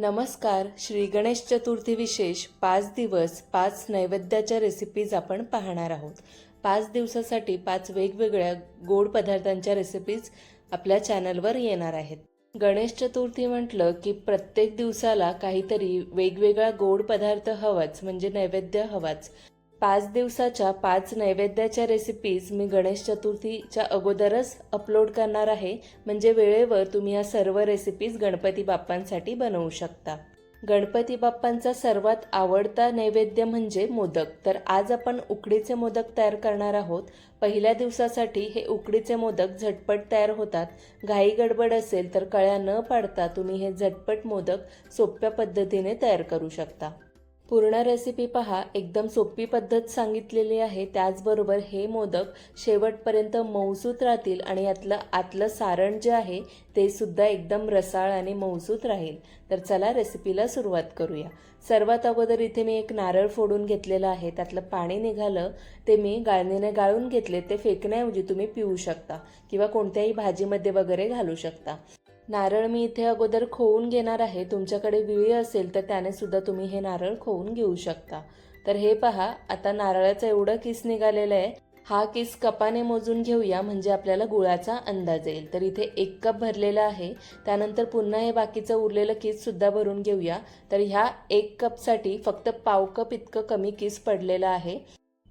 नमस्कार. श्री गणेश चतुर्थी विशेष पाच दिवस पाच नैवेद्याच्या रेसिपीज आपण पाहणार आहोत. पाच दिवसासाठी पाच वेगवेगळ्या गोड पदार्थांच्या रेसिपीज आपल्या चॅनलवर येणार आहेत. गणेश चतुर्थी म्हटलं की प्रत्येक दिवसाला काहीतरी वेगवेगळा गोड पदार्थ हवाच म्हणजे नैवेद्य हवाच. पाच दिवसाच्या पाच नैवेद्याच्या रेसिपीज मी गणेश चतुर्थीच्या अगोदरच अपलोड करणार आहे. म्हणजे वेळेवर तुम्ही या सर्व रेसिपीज गणपती बाप्पांसाठी बनवू शकता. गणपती बाप्पांचा सर्वात आवडता नैवेद्य म्हणजे मोदक. तर आज आपण उकडीचे मोदक तयार करणार आहोत. पहिल्या दिवसासाठी हे उकडीचे मोदक झटपट तयार होतात. घाई गडबड असेल तर कळ्या न पाडता तुम्ही हे झटपट मोदक सोप्या पद्धतीने तयार करू शकता. पूर्ण रेसिपी पहा. एकदम सोपी पद्धत सांगितलेली आहे. त्याचबरोबर हे मोदक शेवटपर्यंत मऊसूत राहतील आणि यातलं आतलं सारण जे आहे ते सुद्धा एकदम रसाळ आणि मऊसूत राहील. तर चला रेसिपीला सुरुवात करूया. सर्वात अगोदर इथे मी एक नारळ फोडून घेतलेलं आहे. त्यातलं पाणी निघालं. ते मी गाळणीने गाळून घेतले. ते फेकण्याऐवजी तुम्ही पिऊ शकता किंवा कोणत्याही भाजीमध्ये वगैरे घालू शकता. नारळ मी इथे अगोदर खोवून घेणार आहे. तुमच्याकडे विळी असेल तर त्याने सुद्धा तुम्ही हे नारळ खोवून घेऊ शकता. तर हे पहा आता नारळाचं एवढं किस निघालेलं आहे. हा किस कपाने मोजून घेऊया म्हणजे आपल्याला गुळाचा अंदाज येईल. तर इथे एक कप भरलेला आहे. त्यानंतर पुन्हा हे बाकीचं उरलेलं केस सुद्धा भरून घेऊया. तर ह्या एक कपसाठी फक्त पाव कप इतकं कमी किस पडलेलं आहे.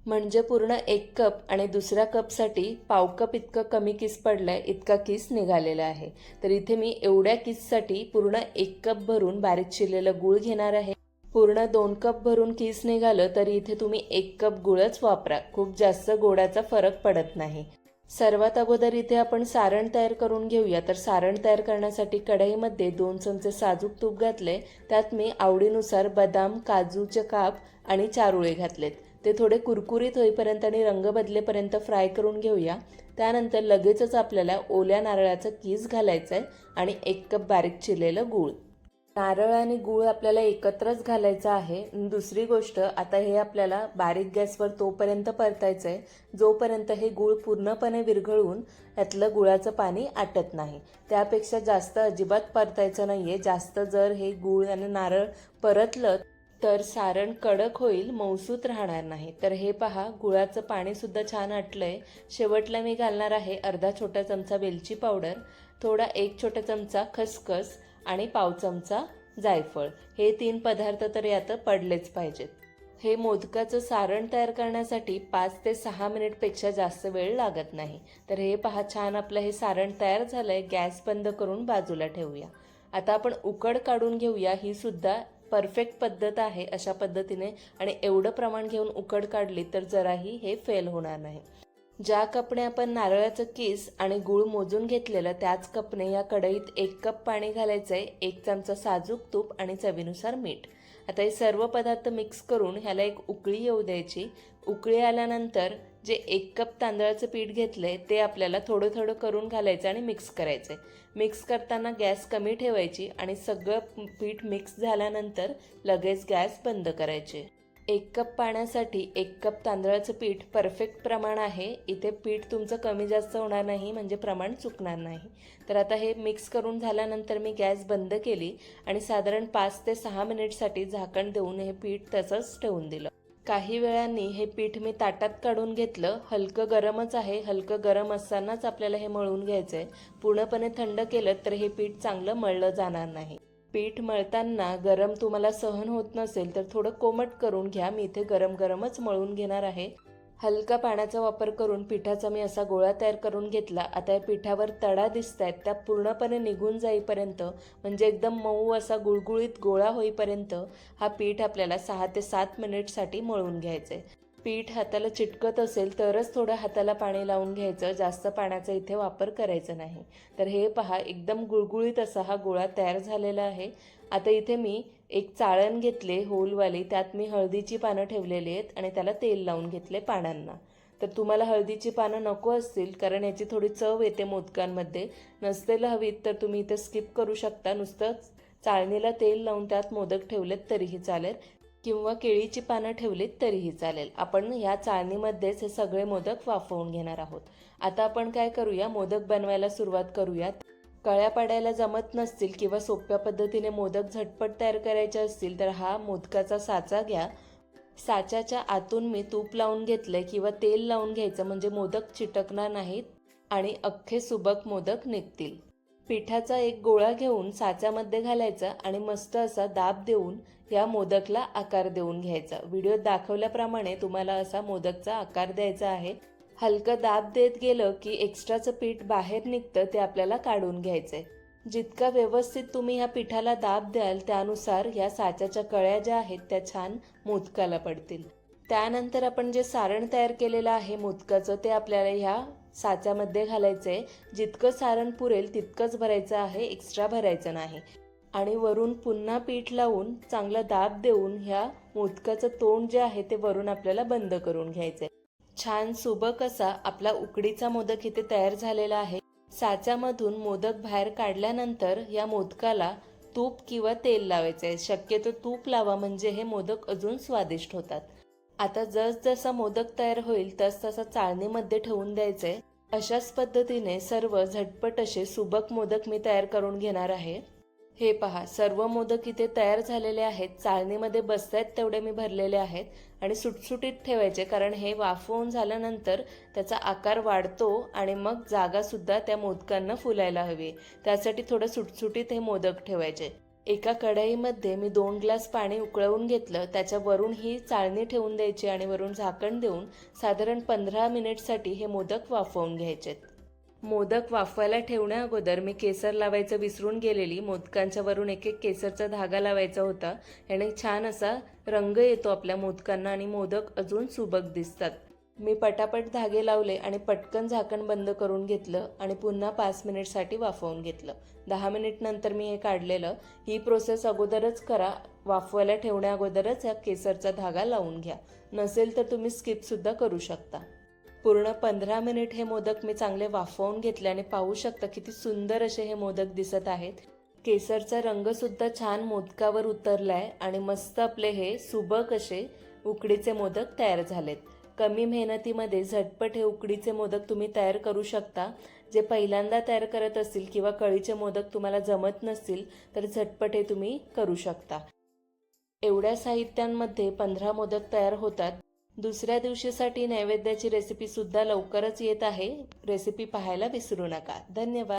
म्हणजे पूर्ण एक कप आणि दुसऱ्या कपसाठी पाव कप इतकं कमी किस पडलंय इतका किस निघालेला आहे. तर इथे मी एवढ्या किससाठी पूर्ण एक कप भरून बारीक चिरलेलं गूळ घेणार आहे. पूर्ण दोन कप भरून किस निघालं तरी इथे तुम्ही एक कप गुळच वापरा. खूप जास्त गोडाचा फरक पडत नाही. सर्वात अगोदर इथे आपण सारण तयार करून घेऊया. तर सारण तयार करण्यासाठी कढईमध्ये दोन चमचे साजूक तूप घातले त्यात मी आवडीनुसार बदाम काजूचे काप आणि चारुळे घातलेत. ते थोडे कुरकुरीत होईपर्यंत आणि रंग बदलेपर्यंत फ्राय करून घेऊया. त्यानंतर लगेचच आपल्याला ओल्या नारळाचं कीस घालायचं आहे आणि एक कप बारीक चिरलेलं गूळ. नारळ आणि गूळ आपल्याला एकत्रच घालायचं आहे. दुसरी गोष्ट आता हे आपल्याला बारीक गॅसवर तोपर्यंत परतायचं आहे जोपर्यंत हे गूळ पूर्णपणे विरघळून यातलं गुळाचं पाणी आटत नाही. त्यापेक्षा जास्त अजिबात परतायचं नाही आहे जास्त जर हे गूळ आणि नारळ परतलं तर सारण कडक होईल मौसूत राहणार नाही. तर हे पहा गुळाचं पाणीसुद्धा छान छान आटलंय. शेवटला मी घालणार आहे अर्धा छोटा चमचा वेलची पावडर थोडा एक छोटा चमचा खसखस आणि पाव चमचा जायफळ. हे तीन पदार्थ तर यात पडलेच पाहिजेत. हे मोदकाचं सारण तयार करण्यासाठी पाच ते सहा मिनिटपेक्षा जास्त वेळ लागत नाही. तर हे पहा छान आपलं हे सारण तयार झालंय. गॅस बंद करून बाजूला ठेवूया. आता आपण उकड काढून घेऊया. ही सुद्धा परफेक्ट पद्धत आहे अशा पद्धतीने आणि एवढं प्रमाण घेऊन उकड काढली तर जराही हे फेल होणार नाही. ज्या कपने आपण नारळाचं केस आणि गूळ मोजून घेतलेलं त्याच कपने या कढईत एक कप पाणी घालायचं आहे एक चमचा साजूक तूप आणि चवीनुसार मीठ. आता हे सर्व पदार्थ मिक्स करून ह्याला एक उकळी येऊ द्यायची. उकळी आल्यानंतर जे एक कप तांदळाचं पीठ घेतलंय ते आपल्याला थोडं थोडं करून घालायचं आणि मिक्स करायचं मिक्स करताना गॅस कमी ठेवायची आणि सगळं पीठ मिक्स झाल्यानंतर लगेच गॅस बंद करायचे. एक कप पाण्यासाठी एक कप तांदळाचं पीठ परफेक्ट प्रमाण आहे. इथे पीठ तुमचं कमी जास्त होणार नाही म्हणजे प्रमाण चुकणार नाही. तर आता हे मिक्स करून झाल्यानंतर मी गॅस बंद केली आणि साधारण पाच ते सहा मिनिटसाठी झाकण देऊन हे पीठ तसंच ठेवून दिलं. काही वेळांनी हे पीठ मी ताटात काढून घेतलं. हलकं गरमच आहे. हलकं गरम असतानाच आपल्याला हे मळून घ्यायचं आहे पूर्णपणे थंड केलं तर हे पीठ चांगलं मळलं जाणार नाही. पीठ मळताना गरम तुम्हाला सहन होत नसेल तर थोडं कोमट करून घ्या. मी इथे गरम गरमच मळून घेणार आहे. हलका पाण्याचा वापर करून पिठाचा मी असा गोळा तयार करून घेतला. आता या पिठावर तडा दिसत आहेत त्या पूर्णपणे निघून जाईपर्यंत म्हणजे एकदम मऊ असा गुळगुळीत गोळा होईपर्यंत हा पीठ आपल्याला सहा ते सात मिनिटसाठी मळून घ्यायचं आहे पीठ हाताला चिटकत असेल तरच थोडं हाताला पाणी लावून घ्यायचं. जास्त पाण्याचा इथे वापर करायचा नाही. तर हे पहा एकदम गुळगुळीत असा हा गोळा तयार झालेला आहे. आता इथे मी एक चाळण घेतले होलवाली त्यात मी हळदीची पानं ठेवलेली आहेत आणि त्याला तेल लावून घेतले पानांना. तर तुम्हाला हळदीची पानं नको असतील कारण याची थोडी चव येते मोदकांमध्ये. नसतेला हवीत तर तुम्ही इथे स्किप करू शकता. नुसतंच चाळणीला तेल लावून त्यात मोदक ठेवलेत तरीही चालेल किंवा केळीची पानं ठेवलीत तरीही चालेल. आपण ह्या चाळणीमध्येच हे सगळे मोदक वाफवून घेणार आहोत. आता आपण काय करूया? मोदक बनवायला सुरुवात करूयात. कळ्या पाडायला जमत नसतील किंवा सोप्या पद्धतीने मोदक झटपट तयार करायचे असतील तर हा मोदकाचा साचा घ्या. साच्याच्या आतून मी तूप लावून घेतलंय किंवा तेल लावून घ्यायचं म्हणजे मोदक चिटकणार नाहीत आणि अख्खे सुबक मोदक निघतील. पिठाचा एक गोळा घेऊन साच्यामध्ये घालायचा आणि मस्त असा दाब देऊन या मोदकला आकार देऊन घ्यायचा. व्हिडिओ दाखवल्याप्रमाणे तुम्हाला असा मोदकचा आकार द्यायचा आहे. हलकं दाब देत गेलं की एक्स्ट्राचं पीठ बाहेर निघतं ते आपल्याला काढून घ्यायचंय. जितका व्यवस्थित तुम्ही ह्या पिठाला दाब द्याल त्यानुसार ह्या साच्याच्या कळ्या ज्या आहेत त्या छान मोदकाला पडतील. त्यानंतर आपण जे सारण तयार केलेलं आहे मोदकाचं ते आपल्याला ह्या साच्यामध्ये घालायचंय. जितकं सारण पुरेल तितकंच भरायचं आहे एक्स्ट्रा भरायचं नाही. आणि वरून पुन्हा पीठ लावून चांगला दाब देऊन ह्या मोदकाचं तोंड जे आहे ते वरून आपल्याला बंद करून घ्यायचंय. छान सुबक असा आपला उकडीचा मोदक इथे तयार झालेला आहे. साच्यामधून मोदक बाहेर काढल्यानंतर या मोदकाला तूप किंवा तेल लावायचं. आहे शक्यतो तूप लावा म्हणजे हे मोदक अजून स्वादिष्ट होतात. आता जसजसा मोदक तयार होईल तस तसा चाळणीमध्ये ठेवून द्यायचंय अशाच पद्धतीने सर्व झटपट असे सुबक मोदक मी तयार करून घेणार आहे. हे पहा सर्व मोदक इथे तयार झालेले आहेत. चाळणीमध्ये बसतायत तेवढे मी भरलेले आहेत आणि सुटसुटीत ठेवायचे कारण हे वाफवून झाल्यानंतर त्याचा आकार वाढतो आणि मग जागासुद्धा त्या मोदकांना फुलायला हवी. त्यासाठी थोडं सुटसुटीत हे मोदक ठेवायचे. एका कढईमध्ये मी दोन ग्लास पाणी उकळवून घेतलं. त्याच्यावरून ही चाळणी ठेवून द्यायची आणि वरून झाकण देऊन साधारण पंधरा मिनिटसाठी हे मोदक वाफवून घ्यायचेत. मोदक वाफवायला ठेवण्या अगोदर मी केसर लावायचं विसरून गेलेली. मोदकांच्या वरून एक एक केसरचा धागा लावायचा होता. याने छान असा रंग येतो आपल्या मोदकांना आणि मोदक अजून सुबक दिसतात. मी पटापट धागे लावले आणि पटकन झाकण बंद करून घेतलं आणि पुन्हा पाच मिनिटसाठी वाफवून घेतलं. दहा मिनिटनंतर मी हे काढलेलं. ही प्रोसेस अगोदरच करा. वाफवायला ठेवण्या अगोदरच या केसरचा धागा लावून घ्या. नसेल तर तुम्ही स्किपसुद्धा करू शकता. पूर्ण पंधरा मिनिट हे मोदक मी चांगले वाफवून घेतले आणि पाहू शकता किती सुंदर असे हे मोदक दिसत आहेत. केसरचा रंगसुद्धा छान मोदकावर उतरलाय आणि मस्त आपले हे सुबक असे उकडीचे मोदक तयार झालेत. कमी मेहनतीमध्ये झटपट हे उकडीचे मोदक तुम्ही तयार करू शकता. जे पहिल्यांदा तयार करत असतील किंवा कळीचे मोदक तुम्हाला जमत नसतील तर झटपट हे तुम्ही करू शकता. एवढ्या साहित्यांमध्ये पंधरा मोदक तयार होतात. दुसऱ्या दिवशीसाठी नैवेद्याची रेसिपी सुद्धा लवकरच येत आहे. रेसिपी पाहायला विसरू नका. धन्यवाद.